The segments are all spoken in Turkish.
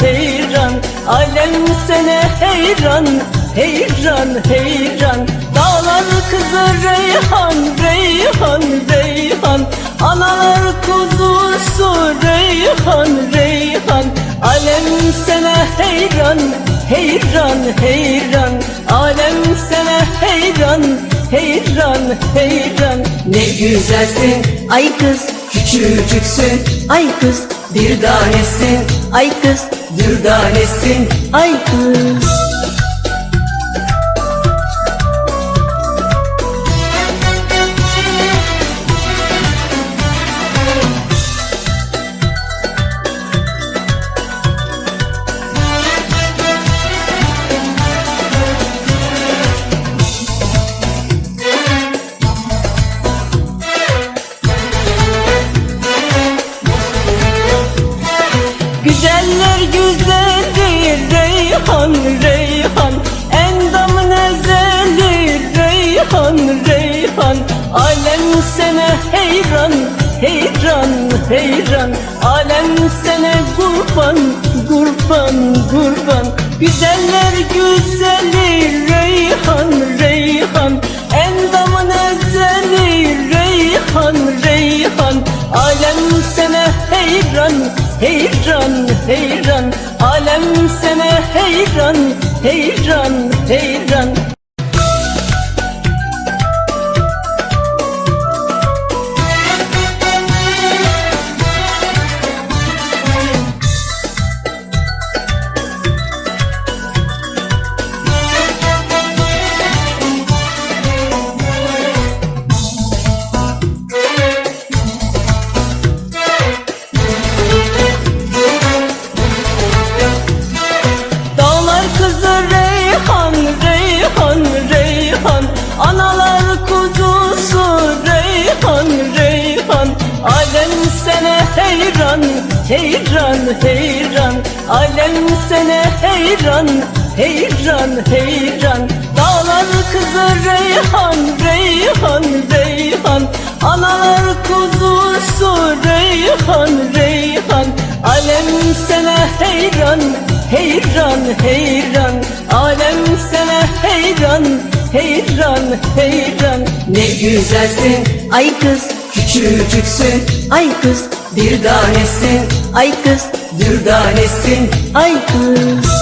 heyran Alem sene heyran Heyran heyran. Dağlar kızı reyhan Reyhan reyhan. Analar kuzusu Reyhan reyhan. Alem sene heyran Heyran heyran. Alem sene heyran Heyran heyran. Ne güzelsin. Ay kız küçücüksün. Ay kız Bir tanesin Ay kız dürdanesin Ay kız Güzeller güzeli Reyhan Reyhan. Endamın ezeli Reyhan Reyhan. Alem sene heyran Heyran heyran. Alem sene kurban Kurban kurban. Güzeller güzeli Reyhan Heyran. Alem sene heyran Heyran heyran heyran, heyran, heyran. Alem sene heyran, heyran, heyran. Dağlar kızı Reyhan, Reyhan, Reyhan. Analar kuzusu Reyhan, Reyhan. Alem sene heyran, heyran, heyran. Alem sene heyran, heyran, heyran. Ne güzelsin. Ay kız, küçücüksün. Ay kız, Bir tanesin. Ay kız, dürdanesin ay kız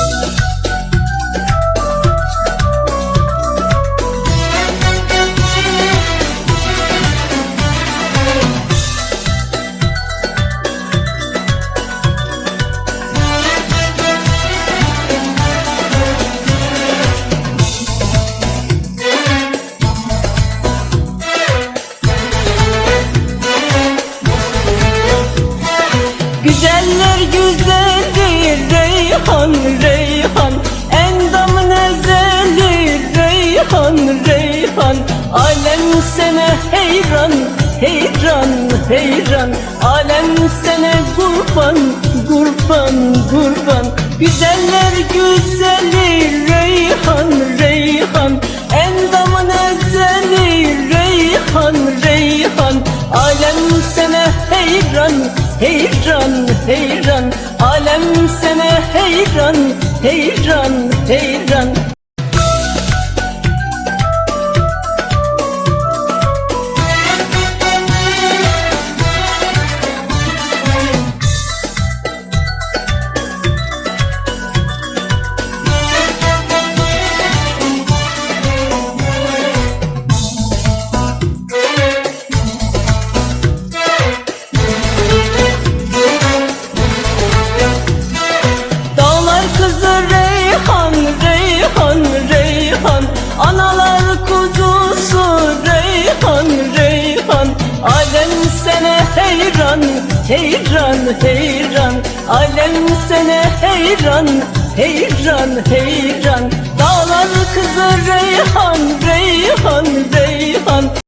Alem sene heyran Heyran heyran. Alem sene kurban Kurban kurban Güzeller güzeli Reyhan Reyhan. Endamın ezeli Reyhan Reyhan. Alem sene heyran Heyran heyran. Alem sene heyran Heyran heyran heyran, heyran, Alem sene heyran, heyran, heyran. Dağlar kızı Reyhan, Reyhan, Reyhan